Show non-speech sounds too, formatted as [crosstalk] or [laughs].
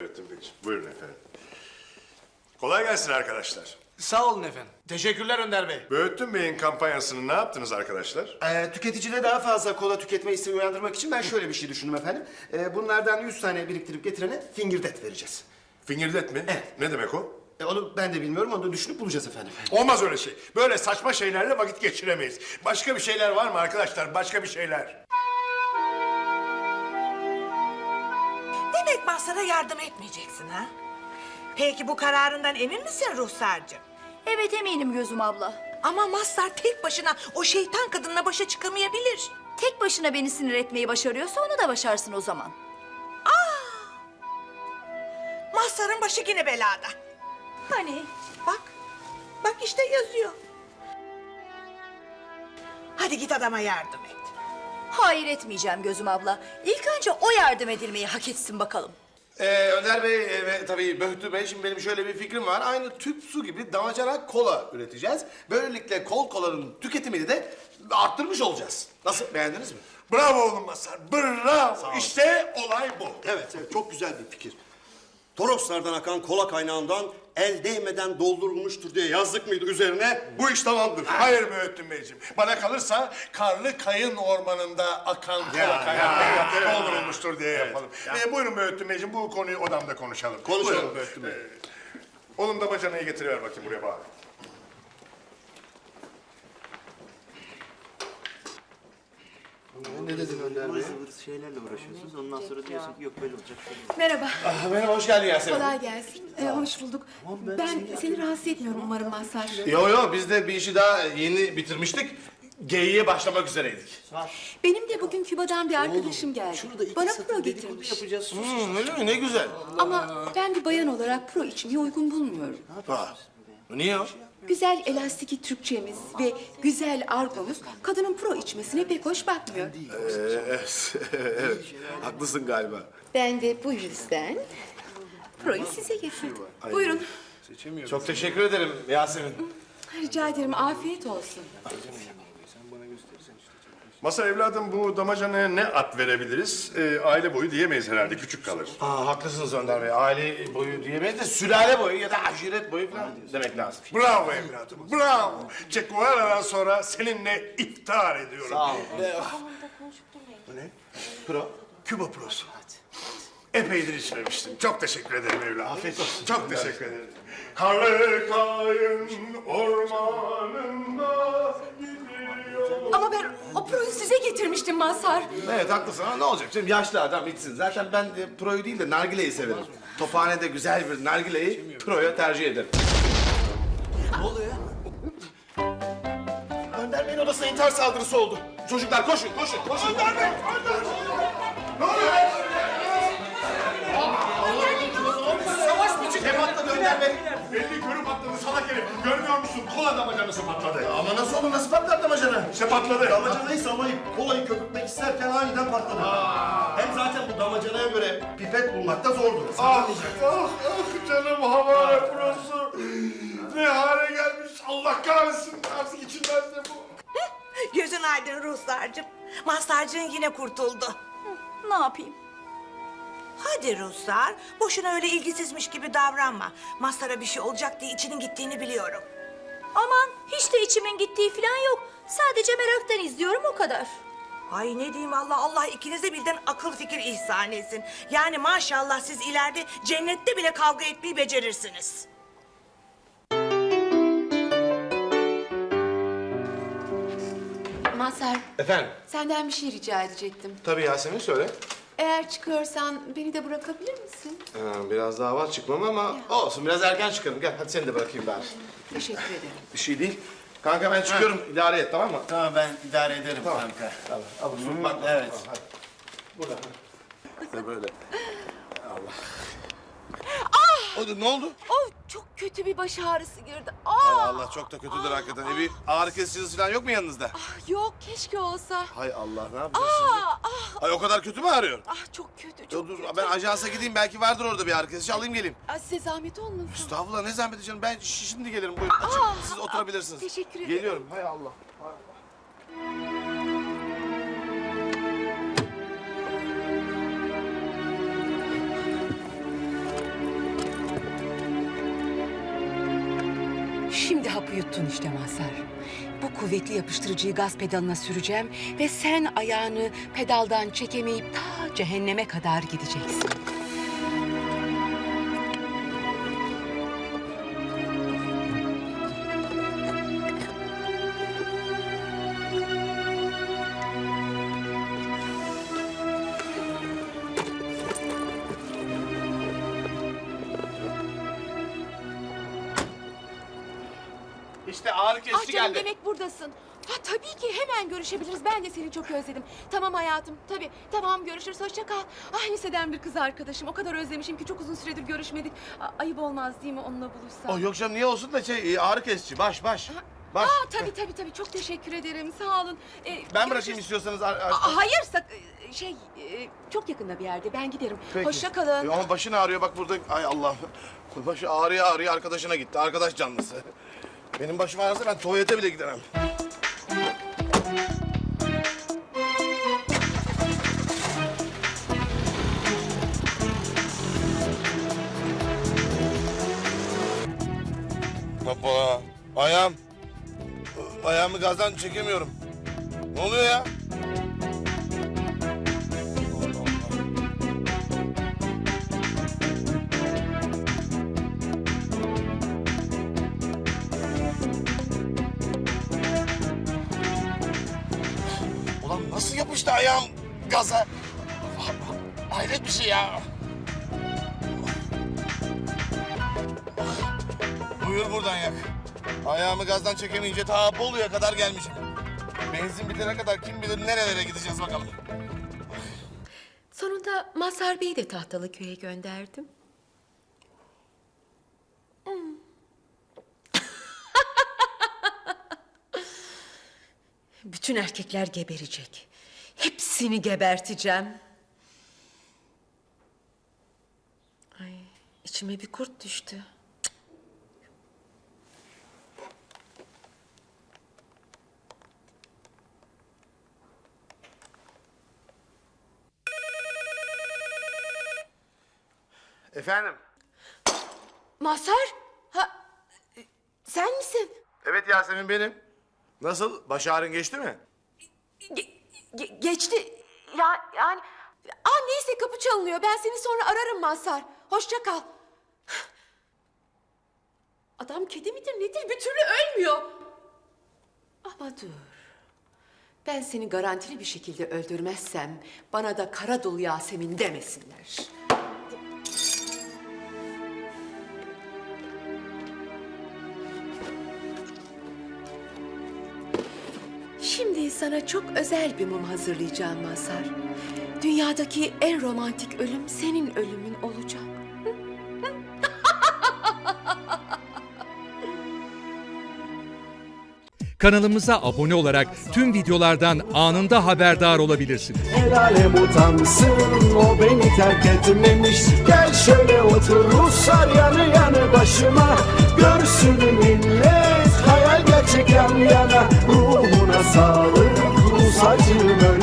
Öğretim Beyciğim. Buyurun efendim. Kolay gelsin arkadaşlar. Sağ olun efendim. Teşekkürler Önder Bey. Böğütün Bey'in kampanyasını ne yaptınız arkadaşlar? Ee, tüketicide daha fazla kola tüketme isteği uyandırmak için ben şöyle bir şey düşündüm efendim. Ee, bunlardan 100 tane biriktirip getirene fingirdet vereceğiz. Fingirdet mi? Evet. Ne demek o? E, onu ben de bilmiyorum, onu da düşünüp bulacağız efendim. Olmaz öyle şey. Böyle saçma şeylerle vakit geçiremeyiz. Başka bir şeyler var mı arkadaşlar? Başka bir şeyler. Mazhar'a yardım etmeyeceksin ha? Peki bu kararından emin misin Ruhsar'cığım? Evet eminim gözüm abla. Ama Mazhar tek başına o şeytan kadınla başa çıkamayabilir. Tek başına beni sinir etmeyi başarıyorsa onu da başarsın o zaman. Mazhar'ın başı yine belada. Hani? Bak, bak işte yazıyor. Hadi git adama yardım et. Hayır etmeyeceğim gözüm abla. İlk önce o yardım edilmeyi hak etsin bakalım. Ee, Önder Bey e, ve tabii Böhtü Bey, şimdi benim şöyle bir fikrim var. Aynı tüp su gibi damacana kola üreteceğiz. Böylelikle kol kolanın tüketimini de arttırmış olacağız. Nasıl, beğendiniz mi? Bravo oğlum Mazhar. Bravo. İşte olay bu. Evet, evet çok güzel bir fikir. Toroslardan akan kola kaynağından el değmeden doldurulmuştur diye yazdık mıydı üzerine? Bu iş tamamdır. Hayır Mühittin Beyciğim. Bana kalırsa karlı kayın ormanında akan kola kaynakları doldurulmuştur diye yapalım. Ee, buyurun Mühittin Beyciğim bu konuyu odamda konuşalım. Konuşalım Buyurun. Mühittin Bey. Ee, Oğlum da bacanayı getiriver bakayım buraya bari. Ne dedin Önder Bey? Zıvır şeylerle uğraşıyorsunuz. Ondan sonra diyorsun ki yok böyle olacak. Şöyle olacak. Merhaba, Ah, merhaba, hoş geldin Yasemin. kolay gelsin. Ee, hoş bulduk. Ben seni rahatsız etmiyorum umarım Mazhar. Yo yo, biz de bir işi daha yeni bitirmiştik. Geyiğe başlamak üzereydik. Benim de bugün Küba'dan bir arkadaşım geldi. Şurada iki Bana satır pro dedikodu getirmiş. yapacağız. Sus. Hmm, öyle mi? Ne güzel. Ama ben bir bayan olarak pro içmeyi uygun bulmuyorum. Ha. Niye o? Güzel elastiki Türkçemiz ve güzel argomuz kadının pro içmesine pek hoş bakmıyor. evet, [laughs] evet. Haklısın galiba. Ben de bu yüzden proyu size getirdim. Buyurun. Çok teşekkür ederim Yasemin. Rica ederim afiyet olsun. Masa evladım bu damacanaya ne at verebiliriz? Ee, aile boyu diyemeyiz herhalde küçük kalır. Aa, haklısınız Önder Bey. Aile boyu diyemeyiz de sülale boyu ya da aşiret boyu falan demek lazım. Bravo evladım, bravo. Che Guevara'dan sonra seninle iftihar ediyorum. Sağ ol. Pro? Küba Prosu. Epeydir içmemiştim. Çok teşekkür ederim evladım. Afiyet olsun. Çok teşekkür ederim. Karlı kayın ormanında gidiyor. Ama ben o proyu size getirmiştim Mazhar. Evet haklısın ama ne olacak canım yaşlı adam içsin. Zaten ben de proyu değil de nargileyi severim. Tophanede güzel bir nargileyi proya tercih ederim. Önder Bey'in odasına intihar saldırısı oldu. Çocuklar koşun koşun koşun. Önder Bey! Ne oluyor? Savaş mı çıktı? Ne patladı Önder Bey? Belli körü patladı salak herif. Görmüyor musun? Kola damacanası patladı. Ama nasıl olur nasıl patladı damacana? İşte patladı. Damacanayı samayıp kolayı köpürtmek isterken aniden patladı. Hem zaten bu damacanaya göre pipet bulmakta zordur. Ah, ah, ah canım havale prosu. Ne hale gelmiş Allah kahretsin artık içilmez de bu. Gözün aydın Ruhsar'cığım. Mazhar'cığın yine kurtuldu. Ne yapayım? Hadi Ruhsar, boşuna öyle ilgisizmiş gibi davranma. Mazhar'a bir şey olacak diye içinin gittiğini biliyorum. Aman hiç de içimin gittiği falan yok. Sadece meraktan izliyorum o kadar. Ay ne diyeyim Allah Allah ikinize birden akıl fikir ihsan etsin. Yani maşallah siz ileride cennette bile kavga etmeyi becerirsiniz. Mazhar, Efendim? senden bir şey rica edecektim. Tabii Yasemin söyle. Eğer çıkıyorsan beni de bırakabilir misin? Ee, biraz daha var çıkmam ama olsun biraz erken çıkarım. Gel hadi seni de bırakayım bari. Teşekkür ederim. Bir şey değil. Kanka ben çıkıyorum idare et tamam mı? Tamam ben idare ederim kanka. Tamam. Al bunu. Bak evet. İşte böyle. Allah. [laughs] O ne oldu? Oh çok kötü bir baş ağrısı girdi. Hay Aa, Allah çok da kötüdür hakikaten. E, bir ağrı kesiciniz falan yok mu yanınızda? yok keşke olsa. Hay Allah ne yapacağız şimdi? Aa, ah, Ay o kadar kötü mü ağrıyor? ah çok kötü Ya çok dur kötü. ben ajansa gideyim belki vardır orada bir ağrı kesici alayım geleyim. Aa, size zahmet olmasın. Estağfurullah ne zahmet edeceğim ben şi- şimdi gelirim buyurun açın Aa, siz oturabilirsiniz. teşekkür ederim. Geliyorum hay Allah. hapı yuttun işte Mazhar. Bu kuvvetli yapıştırıcıyı gaz pedalına süreceğim ve sen ayağını pedaldan çekemeyip ta cehenneme kadar gideceksin. Ağrı Ah canım geldi. demek buradasın. Ha tabii ki hemen görüşebiliriz. Ben de seni çok özledim. Tamam hayatım tabii. Tamam görüşürüz hoşça kal. Ah liseden bir kız arkadaşım. O kadar özlemişim ki çok uzun süredir görüşmedik. A- ayıp olmaz değil mi onunla buluşsam? Oh yok canım niye olsun da şey e, ağrı kesici baş baş. Baş. Aa tabii tabii tabii çok teşekkür ederim sağ olun. Ee, Ben görüşürüz. bırakayım istiyorsanız. ar- ar- Aa, hayır sak şey e, çok yakında bir yerde ben giderim. Peki. Hoşça kalın. E, Ama başın ağrıyor bak burada. Ay Allah. Başı ağrıyor ağrıyor arkadaşına gitti. Arkadaş canlısı. Benim başım ağrısa ben tuvalete bile gidemem. Hoppa. Ayağım. Ayağımı gazdan çekemiyorum. Ne oluyor ya? Yapıştı ayağım gaza? Hayret bir şey ya. Buyur buradan yak. Ayağımı gazdan çekemeyince ta Bolu'ya kadar gelmişim. Benzin bitene kadar kim bilir nerelere gideceğiz bakalım. Sonunda Mazhar Bey'i de Tahtalıköy'e gönderdim. [laughs] Bütün erkekler geberecek. Hepsini geberteceğim. Ay, içime bir kurt düştü. Efendim? Mazhar ha sen misin? Evet Yasemin benim. Nasıl? Baş ağrın geçti mi? Ge- ge- geçti. Ya yani Aa neyse kapı çalınıyor. Ben seni sonra ararım Mazhar. Hoşça kal. [sighs] Adam kedi midir nedir bir türlü ölmüyor. Ama dur. Ben seni garantili bir şekilde öldürmezsem bana da Karadul Yasemin demesinler. Sana çok özel bir mum hazırlayacağım Mazhar. Dünyadaki en romantik ölüm senin ölümün olacak. [laughs] Kanalımıza abone olarak tüm videolardan anında haberdar olabilirsiniz. El alem utansın o beni terk etmemiş Gel şöyle otur Ruslar yanı yanı başıma Görsün millet hayal gerçek yan yana saçını